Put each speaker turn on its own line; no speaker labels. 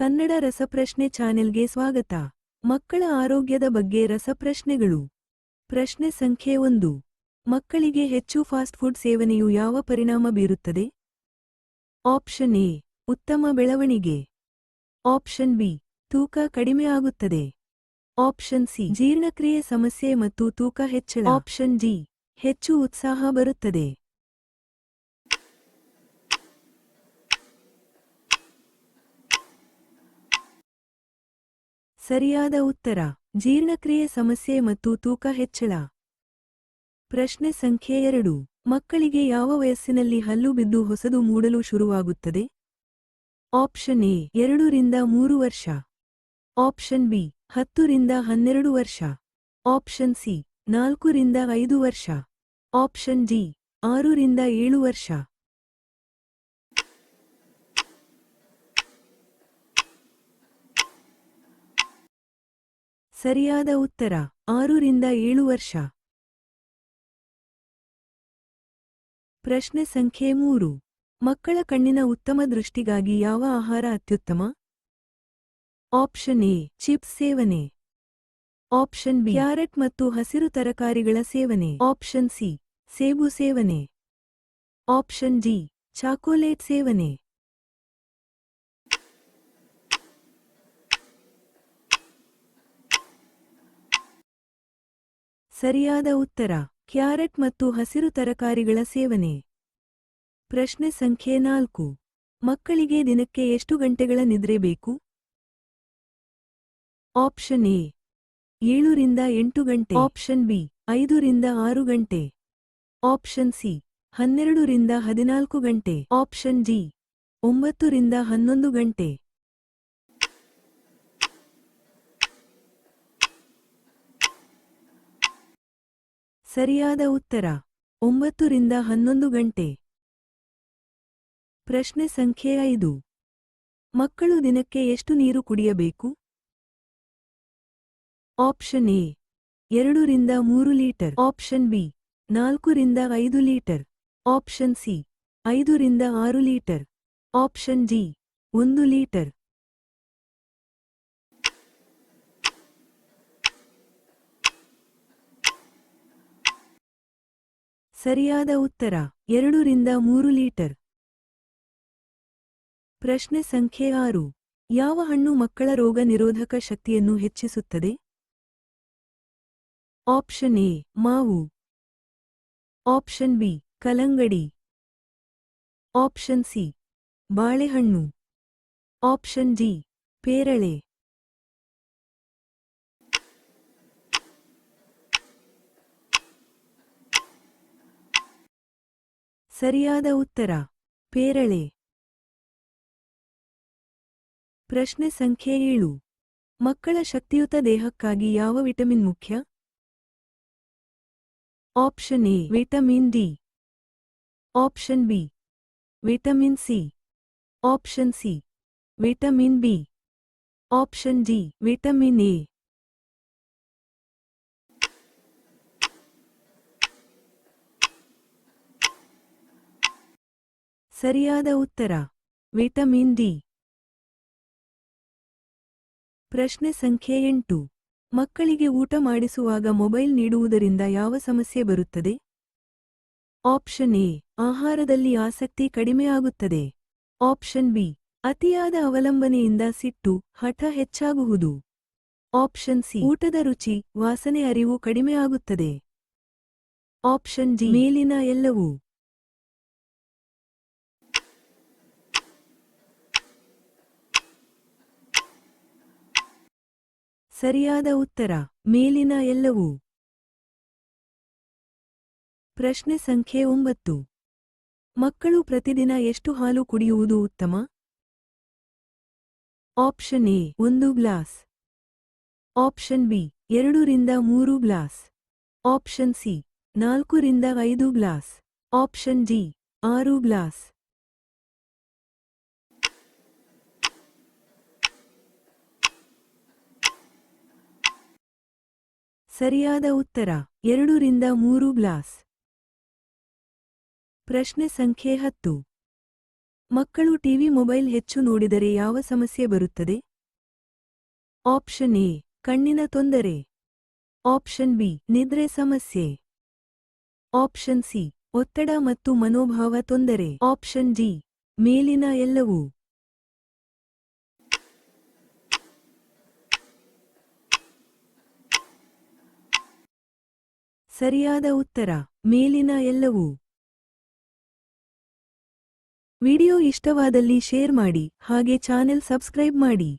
ಕನ್ನಡ ರಸಪ್ರಶ್ನೆ ಚಾನೆಲ್ಗೆ ಸ್ವಾಗತ. ಮಕ್ಕಳ ಆರೋಗ್ಯದ ಬಗ್ಗೆ ರಸಪ್ರಶ್ನೆಗಳು. ಪ್ರಶ್ನೆ ಸಂಖ್ಯೆ ಒಂದು. ಮಕ್ಕಳಿಗೆ ಹೆಚ್ಚು ಫಾಸ್ಟ್ ಫುಡ್ ಸೇವನೆಯು ಯಾವ ಪರಿಣಾಮ ಬೀರುತ್ತದೆ? Option A. ಉತ್ತಮ ಬೆಳವಣಿಗೆ. Option B. ತೂಕ ಕಡಿಮೆ ಆಗುತ್ತದೆ. Option C. ಜೀರ್ಣಕ್ರಿಯೆ ಸಮಸ್ಯೆ ಮತ್ತು ತೂಕ ಹೆಚ್ಚಳ. Option D. ಹೆಚ್ಚು ಉತ್ಸಾಹ ಬರುತ್ತದೆ. ಸರಿಯಾದ ಉತ್ತರ. ಜೀರ್ಣಕ್ರಿಯೆ ಸಮಸ್ಯೆ ಮತ್ತು ತೂಕ ಹೆಚ್ಚಳ. ಪ್ರಶ್ನೆ ಸಂಖ್ಯೆ ಎರಡು. ಮಕ್ಕಳಿಗೆ ಯಾವ ವಯಸ್ಸಿನಲ್ಲಿ ಹಲ್ಲು ಬಿದ್ದು ಹೊಸದು ಮೂಡಲು ಶುರುವಾಗುತ್ತದೆ? ಆಪ್ಷನ್ ಎ ಎರಡರಿಂದ ಮೂರು ವರ್ಷ. ಆಪ್ಷನ್ ಬಿ ಹತ್ತರಿಂದ ಹನ್ನೆರಡು ವರ್ಷ. ಆಪ್ಷನ್ ಸಿ ನಾಲ್ಕರಿಂದ ಐದು ವರ್ಷ. ಆಪ್ಷನ್ ಡಿ ಆರರಿಂದ ಏಳು ವರ್ಷ. ಸರಿಯಾದ ಉತ್ತರ. ಆರರಿಂದ ಏಳು ವರ್ಷ. ಪ್ರಶ್ನೆ ಸಂಖ್ಯೆ ಮೂರು. ಮಕ್ಕಳ ಕಣ್ಣಿನ ಉತ್ತಮ ದೃಷ್ಟಿಗಾಗಿ ಯಾವ ಆಹಾರ ಅತ್ಯುತ್ತಮ? ಆಪ್ಷನ್ ಎ, ಚಿಪ್ಸ್ ಸೇವನೆ. ಆಪ್ಷನ್ ಬಿ, ಕ್ಯಾರೆಟ್ ಮತ್ತು ಹಸಿರು ತರಕಾರಿಗಳ ಸೇವನೆ. ಆಪ್ಷನ್ ಸಿ, ಸೇಬು ಸೇವನೆ. ಆಪ್ಷನ್ ಡಿ, ಚಾಕೋಲೇಟ್ ಸೇವನೆ. ಸರಿಯಾದ ಉತ್ತರ, ಕ್ಯಾರೆಟ್ ಮತ್ತು ಹಸಿರು ತರಕಾರಿಗಳ ಸೇವನೆ. ಪ್ರಶ್ನೆ ಸಂಖ್ಯೆ ನಾಲ್ಕು. ಮಕ್ಕಳಿಗೆ ದಿನಕ್ಕೆ ಎಷ್ಟು ಗಂಟೆಗಳ ನಿದ್ರೆ ಬೇಕು? ಆಪ್ಷನ್ ಎ ಏಳರಿಂದ ಎಂಟು ಗಂಟೆ. ಆಪ್ಷನ್ ಬಿ ಐದರಿಂದ ಆರು ಗಂಟೆ. ಆಪ್ಷನ್ ಸಿ ಹನ್ನೆರಡರಿಂದ ಹದಿನಾಲ್ಕು ಗಂಟೆ. ಆಪ್ಷನ್ ಡಿ ಒಂಬತ್ತರಿಂದ ಹನ್ನೊಂದು ಗಂಟೆ. ಸರಿಯಾದ ಉತ್ತರ. ಒಂಬತ್ತರಿಂದ ಹನ್ನೊಂದು ಗಂಟೆ. ಪ್ರಶ್ನೆ ಸಂಖ್ಯೆ ಐದು. ಮಕ್ಕಳು ದಿನಕ್ಕೆ ಎಷ್ಟು ನೀರು ಕುಡಿಯಬೇಕು? Option A. ಎರಡರಿಂದ ಮೂರು ಲೀಟರ್. Option B. ನಾಲ್ಕರಿಂದ ಐದು ಲೀಟರ್. Option C. ಐದರಿಂದ ಆರು ಲೀಟರ್. Option D. ಒಂದು ಲೀಟರ್. ಸರಿಯಾದ ಉತ್ತರ. ಎರಡರಿಂದ ಮೂರು ಲೀಟರ್. ಪ್ರಶ್ನೆ ಸಂಖ್ಯೆ ಆರು. ಯಾವ ಹಣ್ಣು ಮಕ್ಕಳ ರೋಗ ನಿರೋಧಕ ಶಕ್ತಿಯನ್ನು ಹೆಚ್ಚಿಸುತ್ತದೆ? ಆಪ್ಷನ್ ಎ, ಮಾವು. ಆಪ್ಷನ್ ಬಿ ಕಲಂಗಡಿ ಆಪ್ಷನ್ ಸಿ, ಬಾಳೆಹಣ್ಣು. ಆಪ್ಷನ್ ಡಿ, ಪೇರಳೆ. ಸರಿಯಾದ ಉತ್ತರ. ಪೇರಳೆ. ಪ್ರಶ್ನೆ ಸಂಖ್ಯೆ ಏಳು. ಮಕ್ಕಳ ಶಕ್ತಿಯುತ ದೇಹಕ್ಕಾಗಿ ಯಾವ ವಿಟಮಿನ್ ಮುಖ್ಯ? Option A, vitamin D. Option B, vitamin C. Option C, vitamin B. Option D, vitamin A. ಸರಿಯಾದ ಉತ್ತರ. Vitamin D. ಪ್ರಶ್ನೆ ಸಂಖ್ಯೆ ಎಂಟು. ಮಕ್ಕಳಿಗೆ ಊಟ ಮಾಡಿಸುವಾಗ ಮೊಬೈಲ್ ನೀಡುವುದರಿಂದ ಯಾವ ಸಮಸ್ಯೆ ಬರುತ್ತದೆ? Option A. ಆಹಾರದಲ್ಲಿ ಆಸಕ್ತಿ ಕಡಿಮೆಯಾಗುತ್ತದೆ ಆಪ್ಷನ್ ಬಿ. ಅತಿಯಾದ ಅವಲಂಬನೆಯಿಂದ ಸಿಟ್ಟು, ಹಠ ಹೆಚ್ಚಾಗುವುದು. Option C. ಊಟದ ರುಚಿ, ವಾಸನೆ, ಅರಿವು ಕಡಿಮೆಯಾಗುತ್ತದೆ ಆಪ್ಷನ್ ಡಿ. ಮೇಲಿನ ಎಲ್ಲವೂ. ಸರಿಯಾದ ಉತ್ತರ, ಮೇಲಿನ ಎಲ್ಲವೂ. ಪ್ರಶ್ನೆ ಸಂಖ್ಯೆ ಒಂಬತ್ತು. ಮಕ್ಕಳು ಪ್ರತಿದಿನ ಎಷ್ಟು ಹಾಲು ಕುಡಿಯುವುದು ಉತ್ತಮ? ಆಪ್ಷನ್ ಎ, ಒಂದು ಗ್ಲಾಸ್. ಆಪ್ಷನ್ ಬಿ ಎರಡರಿಂದ ಮೂರು ಗ್ಲಾಸ್. ಆಪ್ಷನ್ ಸಿ ನಾಲ್ಕರಿಂದ ಐದು ಗ್ಲಾಸ್. ಆಪ್ಷನ್ ಡಿ, ಆರು ಗ್ಲಾಸ್. ಸರಿಯಾದ ಉತ್ತರ. ಎರಡರಿಂದ ಮೂರು ಗ್ಲಾಸ್. ಪ್ರಶ್ನೆ ಸಂಖ್ಯೆ ಹತ್ತು. ಮಕ್ಕಳು ಟಿವಿ ಮೊಬೈಲ್ ಹೆಚ್ಚು ನೋಡಿದರೆ ಯಾವ ಸಮಸ್ಯೆ ಬರುತ್ತದೆ? ಆಪ್ಷನ್ ಎ, ಕಣ್ಣಿನ ತೊಂದರೆ. ಆಪ್ಷನ್ ಬಿ, ನಿದ್ರೆ ಸಮಸ್ಯೆ. ಆಪ್ಷನ್ ಸಿ, ಒತ್ತಡ ಮತ್ತು ಮನೋಭಾವ ತೊಂದರೆ. ಆಪ್ಷನ್ ಡಿ, ಮೇಲಿನ ಎಲ್ಲವೂ. ಸರಿಯಾದ ಉತ್ತರ ಮೇಲಿನ ಎಲ್ಲವೂ. ವಿಡಿಯೋ ಇಷ್ಟವಾದಲ್ಲಿ ಶೇರ್ ಮಾಡಿ ಹಾಗೆ ಚಾನೆಲ್ ಸಬ್ಸ್ಕ್ರೈಬ್ ಮಾಡಿ.